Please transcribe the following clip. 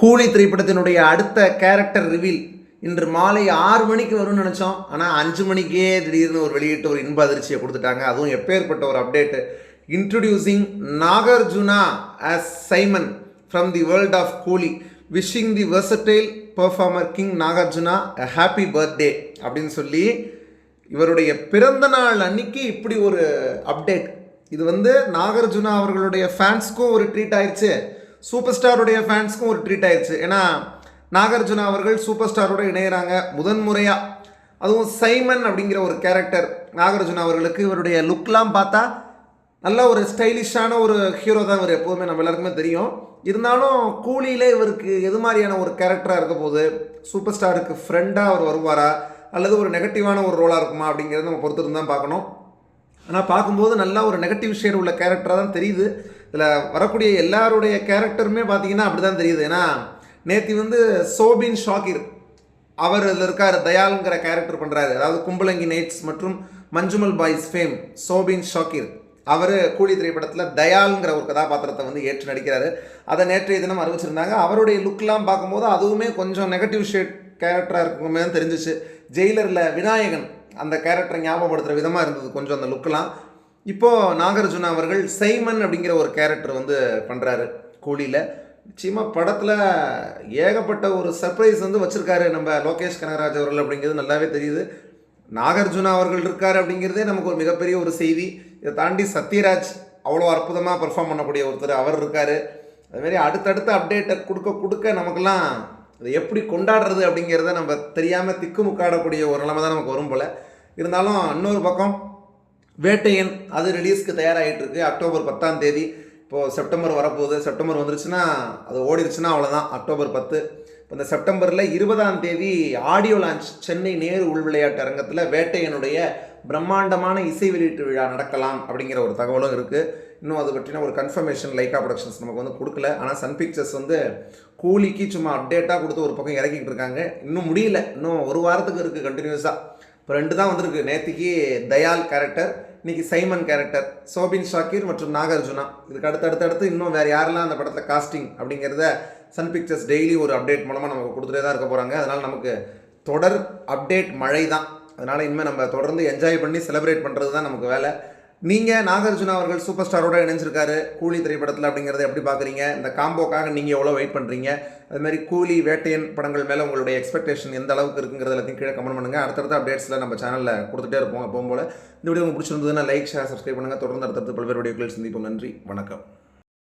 கூலி திரைப்படத்தினுடைய அடுத்த கேரக்டர் ரிவீல் இன்று மாலை ஆறு மணிக்கு வரும்னு நினச்சோம். ஆனால் அஞ்சு மணிக்கே திடீர்னு ஒரு வெளியிட்டு ஒரு இன்ப அதிர்ச்சியை கொடுத்துட்டாங்க. அதுவும் எப்பேற்பட்ட ஒரு update introducing Nagarjuna as Simon from the world of Coolie. Wishing the versatile performer king Nagarjuna a happy birthday அப்படின்னு சொல்லி இவருடைய பிறந்த நாள் அன்னைக்கு இப்படி ஒரு அப்டேட் இது வந்து நாகார்ஜுனா அவர்களுடைய ஃபேன்ஸ்க்கும் ஒரு ட்ரீட் ஆயிடுச்சு சூப்பர் ஸ்டாருடைய ஃபேன்ஸ்க்கும் ஒரு ட்ரீட் ஆயிடுச்சு. ஏன்னா நாகார்ஜுனா அவர்கள் சூப்பர் ஸ்டாரோட இணையிறாங்க. முதன் முறையாக அதுவும் சைமன் அப்படிங்கிற ஒரு கேரக்டர் நாகார்ஜுனா அவர்களுக்கு இவருடைய லுக்லாம் பார்த்தா நல்ல ஒரு ஸ்டைலிஷான ஒரு ஹீரோ தான் இவர் எப்போதுமே நம்ம எல்லாருக்குமே தெரியும். இருந்தாலும் கூலியில் இவருக்கு எது மாதிரியான ஒரு கேரக்டராக இருக்க போகுது? சூப்பர் ஸ்டாருக்கு ஃப்ரெண்டாக அவர் வருவாரா? அல்லது ஒரு நெகட்டிவான ஒரு ரோலாக இருக்குமா? அப்படிங்கிறத நம்ம பொறுத்திருந்து தான் பார்க்கணும். ஆனால் பார்க்கும்போது நல்லா ஒரு நெகட்டிவ் ஷேர் உள்ள கேரக்டராக தான் தெரியுது. இதில் வரக்கூடிய எல்லாருடைய கேரக்டருமே பார்த்தீங்கன்னா அப்படி தான் தெரியுது. ஏன்னா நேத்தி வந்து சோபின் ஷாக்கிர் அவர் இதில் இருக்கார். தயாளுங்கிற கேரக்டர் பண்ணுறாரு அதாவது கும்பலங்கி நைட்ஸ் மற்றும் மஞ்சுமல் பாய்ஸ் ஃபேம் சோபின் ஷாக்கிர் அவர் கூலி திரைப்படத்தில் தயாளுங்கிற ஒரு கதாபாத்திரத்தை வந்து ஏற்று நடிக்கிறாரு. அதை நேற்றைய தினம் அறிவிச்சிருந்தாங்க. அவருடைய லுக்லாம் பார்க்கும்போது அதுவுமே கொஞ்சம் நெகட்டிவ் ஷேட் கேரக்டராக இருக்குமே தான் தெரிஞ்சிச்சு. ஜெயிலரில் விநாயகன் அந்த கேரக்டரை ஞாபகப்படுத்துகிற விதமாக இருந்தது. கொஞ்சம் அந்த லுக்கெலாம் இப்போது நாகார்ஜுனா அவர்கள் சைமன் அப்படிங்கிற ஒரு கேரக்டர் வந்து பண்ணுறாரு கூலியில். நிச்சயமாக படத்தில் ஏகப்பட்ட ஒரு சர்ப்ரைஸ் வந்து வச்சுருக்காரு நம்ம லோகேஷ் கனகராஜ் அவர்கள் அப்படிங்கிறது நல்லாவே தெரியுது. நாகார்ஜுனா அவர்கள் இருக்கார் அப்படிங்கிறதே நமக்கு ஒரு மிகப்பெரிய ஒரு செய்தி. இதை தாண்டி சத்யராஜ் அவ்வளோ அற்புதமாக பெர்ஃபார்ம் பண்ணக்கூடிய ஒருத்தர் அவர் இருக்கார். அதுமாரி அடுத்தடுத்த அப்டேட்டை கொடுக்க கொடுக்க நமக்கெல்லாம் அதை எப்படி கொண்டாடுறது அப்படிங்கிறத நம்ம தெரியாமல் திக்குமுக்காடக்கூடிய ஒரு நிலைமை தான் நமக்கு வரும் போல். இருந்தாலும் இன்னொரு பக்கம் வேட்டையன் அது ரிலீஸ்க்கு தயாராகிட்டு இருக்கு அக்டோபர் பத்தாம் தேதி. இப்போது செப்டம்பர் வரப்போகுது. செப்டம்பர் வந்துருச்சுன்னா அது ஓடிடுச்சுன்னா அவ்வளோதான் அக்டோபர் பத்து. இப்போ இந்த செப்டம்பரில் இருபதாம் தேதி ஆடியோ லான்ச் சென்னை நேரு உள் விளையாட்டு அரங்கத்தில் வேட்டையனுடைய பிரம்மாண்டமான இசை வெளியீட்டு விழா நடக்கலாம் அப்படிங்கிற ஒரு தகவலும் இருக்குது இன்னும் அது பற்றின ஒரு கன்ஃபர்மேஷன் லைக்கா ப்ரொடக்ஷன்ஸ் நமக்கு வந்து கொடுக்கல. ஆனால் சன் பிக்சர்ஸ் வந்து கூலிக்கு சும்மா அப்டேட்டாக கொடுத்து ஒரு பக்கம் இறக்கிட்டு இருக்காங்க. இன்னும் முடியல. இன்னும் ஒரு வாரத்துக்கு இருக்குது கண்டினியூஸாக இப்போ ரெண்டு தான் வந்திருக்கு. நேத்திக்கு தயால் கேரக்டர் இன்னைக்கு சைமன் கேரக்டர் சோபின் ஷாக்கீர் மற்றும் நாகார்ஜுனா. இதுக்கு அடுத்து அடுத்தடுத்து இன்னும் வேறு யாரெல்லாம் அந்த படத்தில் காஸ்டிங் அப்படிங்கிறத சன் பிக்சர்ஸ் டெய்லி ஒரு அப்டேட் மூலமாக நமக்கு கொடுத்துட்டே தான் இருக்க போகிறாங்க அதனால் நமக்கு தொடர் அப்டேட் மழை தான் அதனால் இனிமேல் நம்ம தொடர்ந்து என்ஜாய் பண்ணி செலிப்ரேட் பண்ணுறது தான் நமக்கு வேலை. நீங்கள் நாகார்ஜுனா அவர்கள் சூப்பர் ஸ்டாரோட இணைஞ்சிருக்காரு. கூலி திரைப்படத்தில் அப்படிங்கிறத எப்படி பார்க்குறீங்க இந்த காம்போக்காக நீங்கள் எவ்வளோ வெயிட் பண்ணுறீங்க அது மாதிரி கூலி வேட்டையன் படங்கள் மேலே உங்களுடைய எக்ஸ்பெக்டேஷன் எந்த அளவுக்கு இருக்குங்கிறது எல்லாத்தையும் கீழே கமெண்ட் பண்ணுங்கள் அடுத்தடுத்த அப்டேட்ஸில் நம்ம சேனலில் கொடுத்துட்டே இருப்போம். எப்பவும் போல் இந்த வீடியோ உங்களுக்கு பிடிச்சிருந்ததுன்னா லைக் ஷேர் சப்ஸ்கிரைப் பண்ணுங்கள் தொடர்ந்து அடுத்தடுத்து பல்வேறு வீடியோக்கள் சந்திப்போம். நன்றி. வணக்கம்.